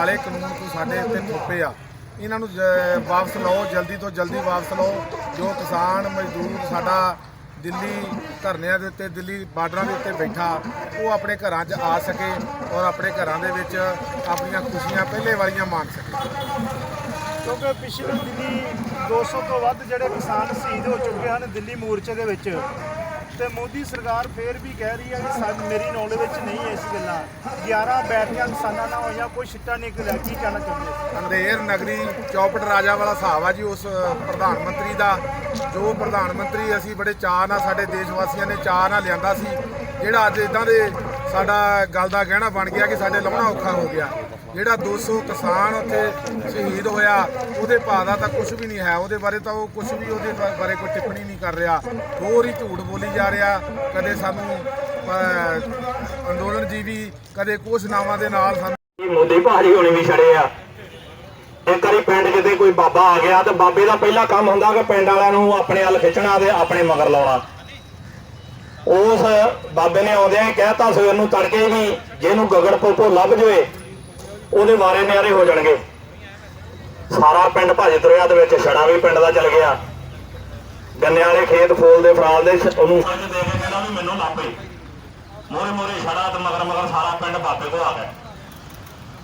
ਕਾਲੇ ਕਾਨੂੰਨ ਤੋਂ ਸਾਡੇ ਉੱਤੇ ਥੋਪੇ ਆ। ਇਹਨਾਂ ਨੂੰ ਵਾਪਸ ਲਓ, ਜਲਦੀ ਤੋਂ ਜਲਦੀ ਵਾਪਸ ਲਓ। ਜੋ ਕਿਸਾਨ, ਮਜ਼ਦੂਰ ਸਾਡਾ ਦਿੱਲੀ ਧਰਨਿਆਂ ਦੇ ਉੱਤੇ, ਦਿੱਲੀ ਬਾਰਡਰਾਂ ਦੇ ਉੱਤੇ ਬੈਠਾ, ਉਹ ਆਪਣੇ ਘਰਾਂ 'ਚ ਆ ਸਕੇ ਔਰ ਆਪਣੇ ਘਰਾਂ ਦੇ ਵਿੱਚ ਆਪਣੀਆਂ ਖੁਸ਼ੀਆਂ ਪਹਿਲੇ ਵਾਲੀਆਂ ਮਾਣ ਸਕੇ। ਕਿਉਂਕਿ ਪਿਛਲੇ ਦਿਨੀ 200 ਤੋਂ ਵੱਧ ਜਿਹੜੇ ਕਿਸਾਨ ਸ਼ਹੀਦ ਹੋ ਚੁੱਕੇ ਹਨ ਦਿੱਲੀ ਮੋਰਚੇ ਦੇ ਵਿੱਚ ਤੇ ਮੋਦੀ ਸਰਕਾਰ ਫੇਰ ਵੀ ਕਹਿ ਰਹੀ ਹੈ ਕਿ ਸਾਨੂੰ ਮੇਰੀ ਨੌਲੇਜ ਵਿੱਚ ਨਹੀਂ ਹੈ ਇਸ ਗੱਲਾਂ। 11 ਬੈਠੀਆਂ ਕਿਸਾਨਾਂ ਨਾਲ ਹੋਈਆਂ, ਕੋਈ ਸਿੱਟਾ ਨਹੀਂ ਨਿਕਲਿਆ ਕੀ ਕਹਿਣਾ ਚਾਹੁੰਦੇ ਅੰਧੇਰ ਨਗਰੀ ਚੌਪਟ ਰਾਜਾ ਵਾਲਾ ਹਿਸਾਬ ਆ ਜੀ, ਉਸ ਪ੍ਰਧਾਨ ਮੰਤਰੀ ਦਾ। ਜੋ ਪ੍ਰਧਾਨ ਮੰਤਰੀ ਅਸੀਂ ਬੜੇ ਚਾਅ ਨਾਲ ਸਾਡੇ ਦੇਸ਼ ਵਾਸੀਆਂ ਨੇ ਚਾਅ ਨਾਲ ਲਿਆਂਦਾ ਸੀ, ਜਿਹੜਾ ਅੱਜ ਇਦਾਂ ਦੇ ਸਾਡਾ ਗੱਲ ਦਾ ਗਹਿਣਾ ਬਣ ਗਿਆ ਕਿ ਸਾਡੇ ਲਾਉਣਾ ਔਖਾ ਹੋ ਗਿਆ। ਜਿਹੜਾ 200 ਕਿਸਾਨ ਉੱਥੇ ਸ਼ਹੀਦ ਹੋਇਆ, ਉਹਦੇ ਭਾਅ ਦਾ ਤਾਂ ਕੁਝ ਵੀ ਨਹੀਂ ਹੈ। ਉਹਦੇ ਬਾਰੇ ਤਾਂ ਉਹ ਕੁਝ ਵੀ ਉਹਦੇ ਬਾਰੇ ਕੋਈ ਟਿੱਪਣੀ ਨਹੀਂ ਕਰ ਰਿਹਾ। ਹੋਰ ਹੀ ਝੂਠ ਬੋਲੀ ਜਾ ਰਿਹਾ। ਕਦੇ ਸਾਨੂੰ ਅੰਦੋਲਨ ਜੀਵੀ ਕਦੇ ਕੁਛ ਨਾਵਾਂ ਦੇ ਨਾਲ ਸਾਨੂੰ ਮੋਦੀ ਭਾਜੀ ਹੋਣੀ ਵੀ ਛੜੇ ਆ। ਇੱਕ ਵਾਰੀ ਪਿੰਡ ਕਿਤੇ ਕੋਈ ਬਾਬਾ ਆ ਗਿਆ, ਤੇ ਬਾਬੇ ਦਾ ਪਹਿਲਾ ਕੰਮ ਹੁੰਦਾ ਕਿ ਪਿੰਡ ਵਾਲਿਆਂ ਨੂੰ ਆਪਣੇ ਵੱਲ ਖਿੱਚਣਾ ਤੇ ਆਪਣੇ ਮਗਰ ਲਾਉਣਾ। ਉਸ ਬਾਬੇ ਨੇ ਆਉਂਦਿਆਂ ਹੀ ਕਹਿਤਾ, ਸਵੇਰ ਨੂੰ ਤੜਕੇ ਵੀ ਜਿਹਨੂੰ ਗਗਨ ਪੋਪੋ ਲੱਭ ਜਵੇ ਉਹਦੇ ਮਾਰੇ ਨਿਆਰੇ ਹੋ ਜਾਣਗੇ। ਸਾਰਾ ਪਿੰਡ ਭੱਜ ਤੁਰਿਆ ਦੇ ਵਿੱਚ ਛੜਾ ਵੀ ਪਿੰਡ ਦਾ ਚਲ ਗਿਆ। ਗੰਨੇ ਵਾਲੇ ਖੇਤ ਫੋਲ ਦੇ ਫਰਾਲ ਦੇ ਉਹਨੂੰ ਫਰਜ਼ ਦੇ ਕੇ ਕਹਿੰਦਾ ਵੀ ਮੈਨੂੰ ਲੱਭ ਲੱਭੇ ਮੋਰੇ ਮੋਰੇ ਛੜਾ ਤੇ ਮਗਰ ਮਗਰ ਸਾਰਾ ਪਿੰਡ ਬਾਬੇ ਕੋ ਆ ਗਿਆ।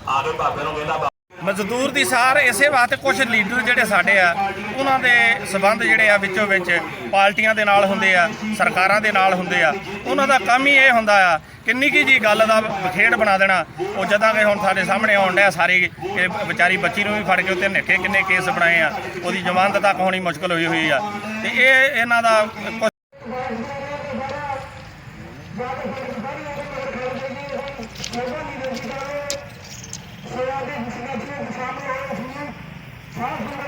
ਆ ਕੇ ਬਾਬੇ ਨੂੰ ਕਹਿੰਦਾ ਮਜ਼ਦੂਰ ਦੀ ਸਾਰ ਇਸੇ ਵਾਸਤੇ ਕੁਝ ਲੀਡਰ ਜਿਹੜੇ ਸਾਡੇ ਆ, ਉਹਨਾਂ ਦੇ ਸਬੰਧ ਜਿਹੜੇ ਆ ਵਿੱਚੋਂ ਵਿੱਚ ਪਾਰਟੀਆਂ ਦੇ ਨਾਲ ਹੁੰਦੇ ਆ, ਸਰਕਾਰਾਂ ਦੇ ਨਾਲ ਹੁੰਦੇ ਆ। ਉਹਨਾਂ ਦਾ ਕੰਮ ਹੀ ਇਹ ਹੁੰਦਾ ਆ, ਕਿੰਨੀ ਕੀ ਜੀ ਗੱਲ ਦਾ ਖੇਡ ਬਣਾ ਦੇਣਾ। ਉਹ ਜਦਾਂ ਕਿ ਹੁਣ ਸਾਡੇ ਸਾਹਮਣੇ ਆਉਣ ਡਿਆ ਸਾਰੇ ਇਹ ਵਿਚਾਰੀ ਬੱਚੀ ਨੂੰ ਵੀ ਫੜ ਕੇ ਉੱਤੇ ਨਿੱਕੇ ਕਿੰਨੇ ਕੇਸ ਬਣਾਏ ਆ, ਉਹਦੀ ਜ਼ਮਾਨਤ ਤੱਕ ਹੋਣੀ ਮੁਸ਼ਕਲ ਹੋਈ ਹੋਈ ਆ। ਤੇ ਇਹ ਇਹਨਾਂ ਦਾ ਕੁਛ सोया के घुसना चाहिए दिशा में और उसमें साफ